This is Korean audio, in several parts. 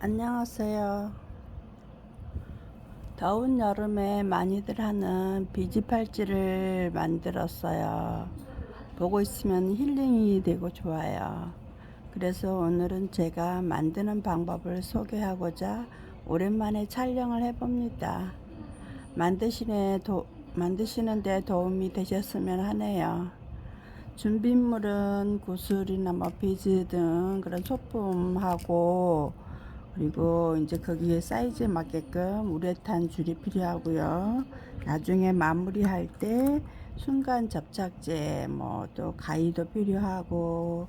안녕하세요. 더운 여름에 많이들 하는 비지팔찌를 만들었어요. 보고 있으면 힐링이 되고 좋아요. 그래서 오늘은 제가 만드는 방법을 소개하고자 오랜만에 촬영을 해봅니다. 만드시는 도, 만드시는데 도움이 되셨으면 하네요. 준비물은 구슬이나 뭐 비즈 등 그런 소품하고 그리고 이제 거기에 사이즈에 맞게끔 우레탄 줄이 필요하고요. 나중에 마무리할 때 순간 접착제 뭐 또 가위도 필요하고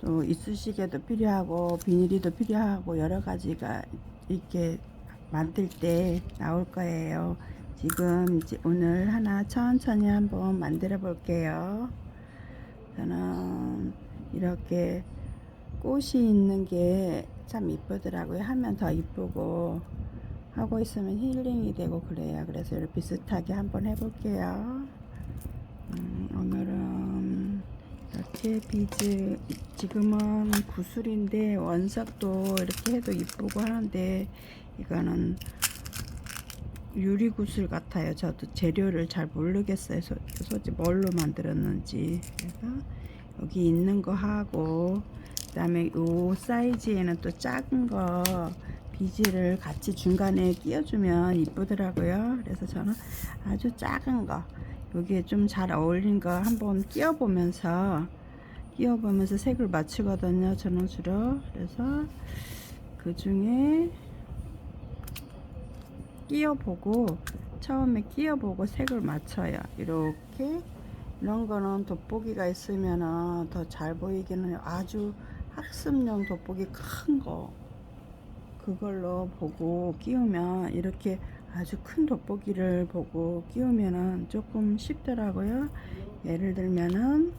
또 이쑤시개도 필요하고 비닐이도 필요하고 여러 가지가 이렇게 만들 때 나올 거예요. 지금 이제 오늘 하나 천천히 한번 만들어 볼게요. 저는 이렇게 꽃이 있는 게 참 이쁘더라고요. 하면 더 이쁘고 하고 있으면 힐링이 되고 그래요. 그래서 이렇게 비슷하게 한번 해볼게요. 음, 오늘은 이렇게 비즈 지금은 구슬인데 원석도 이렇게 해도 이쁘고 하는데 이거는 유리 구슬 같아요. 저도 재료를 잘 모르겠어요. 소, 솔직히 뭘로 만들었는지. 그래서 여기 있는 거 하고 그 다음에 요 사이즈에는 또 작은 거 비즈를 같이 중간에 끼워주면 이쁘더라고요. 그래서 저는 아주 작은 거 여기에 좀 잘 어울린 거 한번 끼워보면서 끼워보면서 색을 맞추거든요. 저는 주로 그래서 그 중에 끼워보고 처음에 끼워보고 색을 맞춰요. 이렇게 이런 거는 돋보기가 있으면은 더잘 보이기는. 아주 학습용 돋보기 큰 거 그걸로 보고 끼우면 이렇게 아주 큰 돋보기를 보고 끼우면은 조금 쉽더라고요. 예를 들면은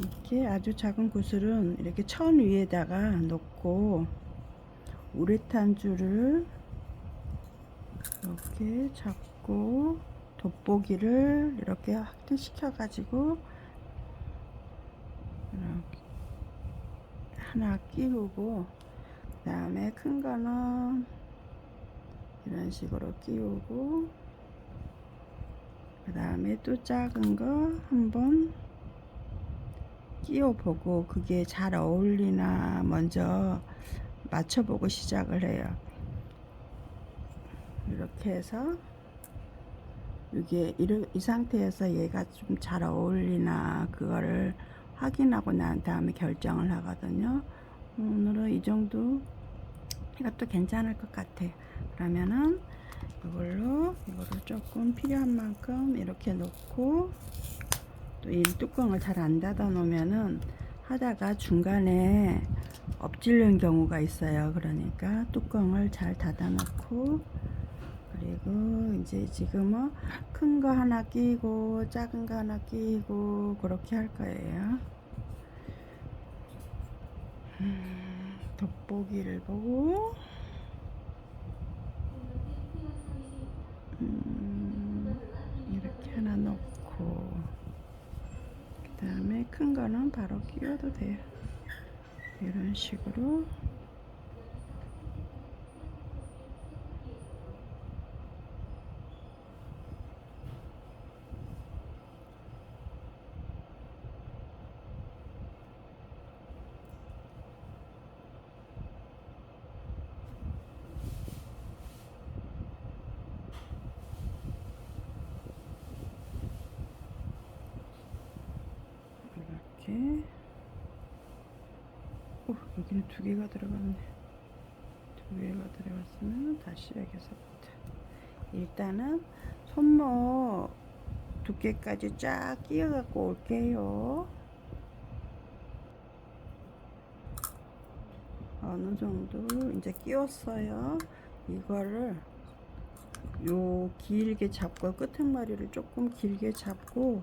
이렇게 아주 작은 구슬은 이렇게 천 위에다가 놓고 우레탄 줄을 이렇게 잡고 돋보기를 이렇게 확대시켜 가지고 이렇게 하나 끼우고 그 다음에 큰 거는 이런 식으로 끼우고 그 다음에 또 작은 거 한번 끼워보고 그게 잘 어울리나 먼저 맞춰보고 시작을 해요. 이렇게 해서 이게 이 상태에서 얘가 좀 잘 어울리나 그거를 확인하고 난 다음에 결정을 하거든요. 오늘은 이 정도 이것도 괜찮을 것 같아. 그러면은 이걸로 이거를 조금 필요한 만큼 이렇게 놓고 또 이 뚜껑을 잘 안 닫아 놓으면은 하다가 중간에 엎질는 경우가 있어요. 그러니까 뚜껑을 잘 닫아 놓고 그리고 이제 지금은 큰 거 하나 끼고 작은 거 하나 끼고 그렇게 할 거예요. 음, 돋보기를 보고 음, 이렇게 하나 넣고 그 다음에 큰 거는 바로 끼워도 돼요. 이런 식으로 이렇게. 오 여기는 두 개가 들어갔네. 두 개가 들어갔으면 다시 여기서부터 일단은 손목 두께까지 쫙 끼워 갖고 올게요. 어느 정도 이제 끼웠어요. 이거를 요 길게 잡고 끄트머리를 조금 길게 잡고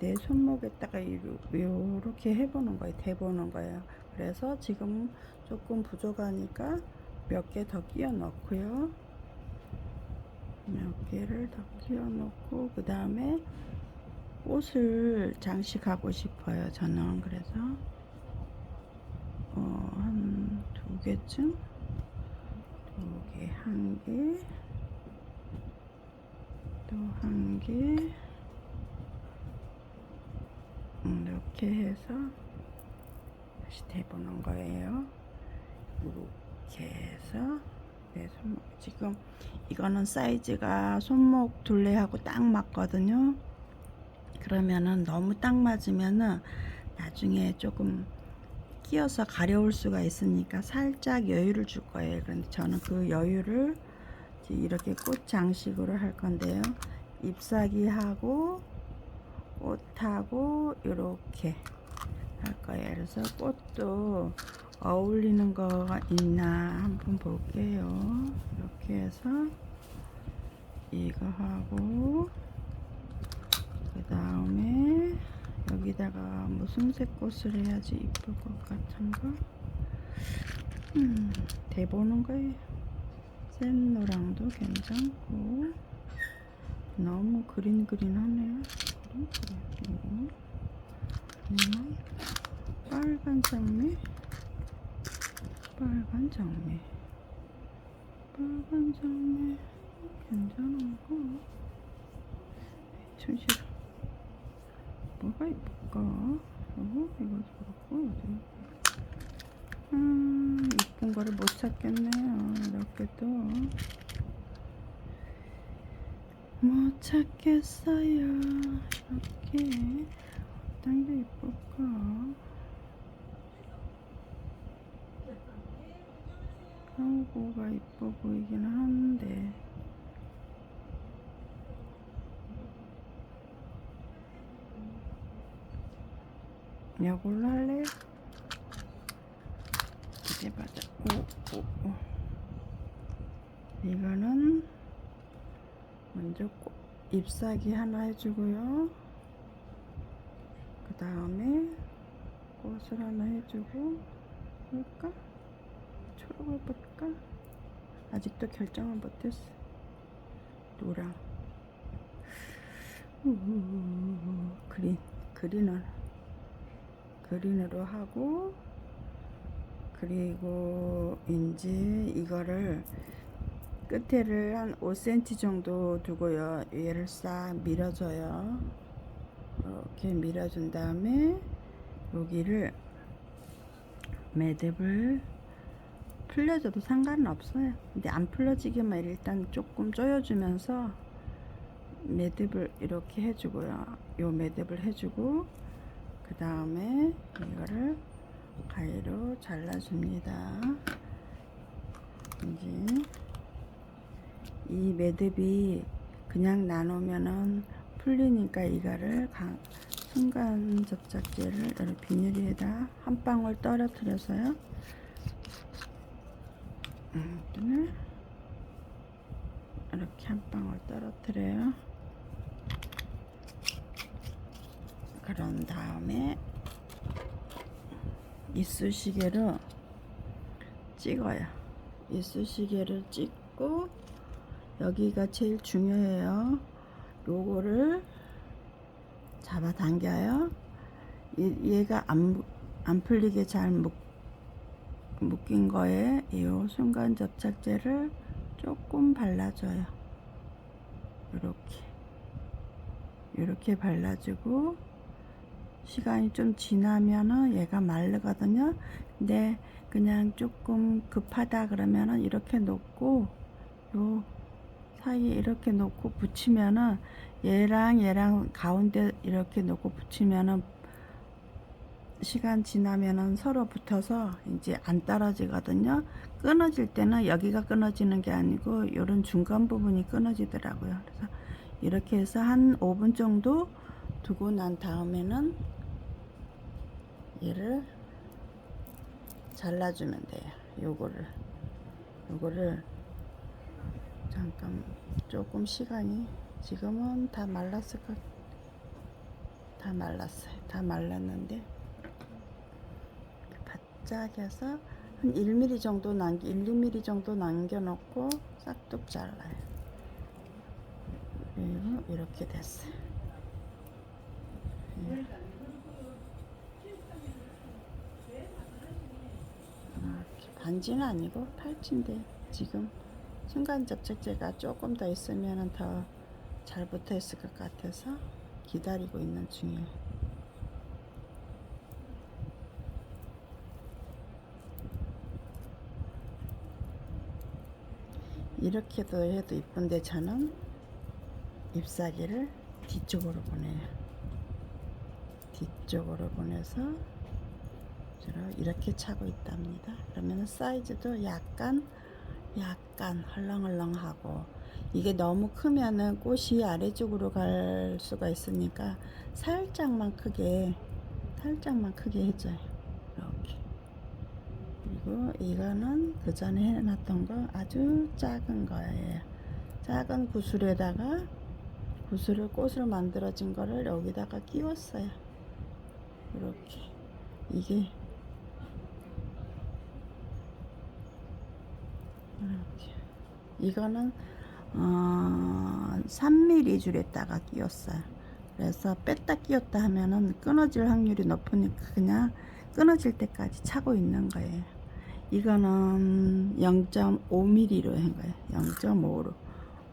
내 손목에다가 이렇게 해보는 거예요. 대보는 거예요. 그래서 지금 조금 부족하니까 몇 개 더 끼워 넣고요. 몇 개를 더 끼워 넣고 그 다음에 꽃을 장식하고 싶어요. 저는 그래서 어, 한 두 개쯤 개, 한 개, 또 한 개, 음, 이렇게 해서 다시 대보는 거예요. 이렇게 해서 내 손목 지금 이거는 사이즈가 손목 둘레하고 딱 맞거든요. 그러면은 너무 딱 맞으면은 나중에 조금 끼어서 가려울 수가 있으니까 살짝 여유를 줄 거예요. 그런데 저는 그 여유를 이렇게 꽃 장식으로 할 건데요. 잎사귀 하고 꽃하고 이렇게 할 거예요. 그래서 꽃도 어울리는 거가 있나 한번 볼게요. 이렇게 해서 이거 하고 그 다음에 여기다가 무슨 색 꽃을 해야지 이쁠 것 같은 거 음, 대보는 거예요. 센 노랑도 괜찮고 너무 그린 그린하네요. 그린 그린. 음, 빨간 장미, 빨간 장미, 빨간 장미 괜찮은 거. 참 싫어. 뭐가 이쁠까? 어, 이거 저렇고 어디? 음, 이쁜 거를 못 찾겠네요. 이렇게 또. 못 찾겠어요. 이렇게. 어떤 게 이쁠까? 요거가 이뻐 보이긴 한데. 이걸로 할래요? 이제 맞아. 오, 오, 오. 이거는 먼저 꽃, 잎사귀 하나 해주고요. 그 다음에 꽃을 하나 해주고 볼까? 초록을 볼까? 아직도 결정을 못했어. 노랑. 그린, 그린을 그린으로 하고 그리고 이제 이거를 끝에를 한 5cm 정도 두고요. 얘를 싹 밀어줘요. 이렇게 밀어준 다음에 여기를 매듭을 풀려줘도 상관은 없어요. 근데 안 풀려지게만 일단 조금 조여주면서 매듭을 이렇게 해주고요. 요 매듭을 해주고 그 다음에 이거를 가위로 잘라줍니다. 이제 이 매듭이 그냥 나누면은 풀리니까 이거를 강, 순간 접착제를 이렇게 비닐에다 한 방울 떨어뜨려서요. 음, 이렇게 한 방울 떨어뜨려요. 그런 다음에 이쑤시개로 찍어요. 이쑤시개를 찍고 여기가 제일 중요해요. 요거를 잡아 당겨요. 얘- 얘가 안, 무- 안 풀리게 잘 묶, 묶인 거에 이 순간 접착제를 조금 발라줘요. 이렇게 이렇게 발라주고 시간이 좀 지나면은 얘가 마르거든요. 근데 그냥 조금 급하다 그러면은 이렇게 놓고 요 사이에 이렇게 놓고 붙이면은 얘랑 얘랑 가운데 이렇게 놓고 붙이면은 시간 지나면은 서로 붙어서 이제 안 떨어지거든요. 끊어질 때는 여기가 끊어지는 게 아니고 요런 중간 부분이 끊어지더라고요. 그래서 이렇게 해서 한 5분 정도 두고 난 다음에는 얘를 잘라주면 돼요. 요거를 요거를 잠깐 조금 시간이 지금은 다 말랐을 것, 다 말랐어요. 다 말랐는데 바짝 해서 한 1mm 정도 남기, 1, 2mm 정도 남겨놓고 싹둑 잘라요. 그리고 이렇게 됐어요. 예. 이렇게 반지는 아니고 팔찌인데 지금 순간 접착제가 조금 더 있으면 더 잘 붙어 있을 것 같아서 기다리고 있는 중이에요. 이렇게도 해도 이쁜데 저는 잎사귀를 뒤쪽으로 보내요. 뒤쪽으로 보내서 이렇게 차고 있답니다. 그러면 사이즈도 약간 약 간 헐렁헐렁하고 이게 너무 크면은 꽃이 아래쪽으로 갈 수가 있으니까 살짝만 크게 살짝만 크게 해줘요. 이렇게 그리고 이거는 그 전에 해놨던 거 아주 작은 거예요. 작은 구슬에다가 구슬을 꽃을 만들어진 거를 여기다가 끼웠어요. 이렇게 이게 이거는 어, 3mm 줄에다가 끼웠어요. 그래서 뺐다 끼웠다 하면은 끊어질 확률이 높으니까 그냥 끊어질 때까지 차고 있는 거예요. 이거는 0.5mm로 한 거예요. 0.5로.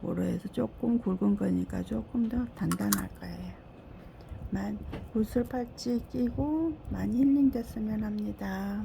5로 해서 조금 굵은 거니까 조금 더 단단할 거예요. 만 구슬 팔찌 끼고 많이 힐링 됐으면 합니다.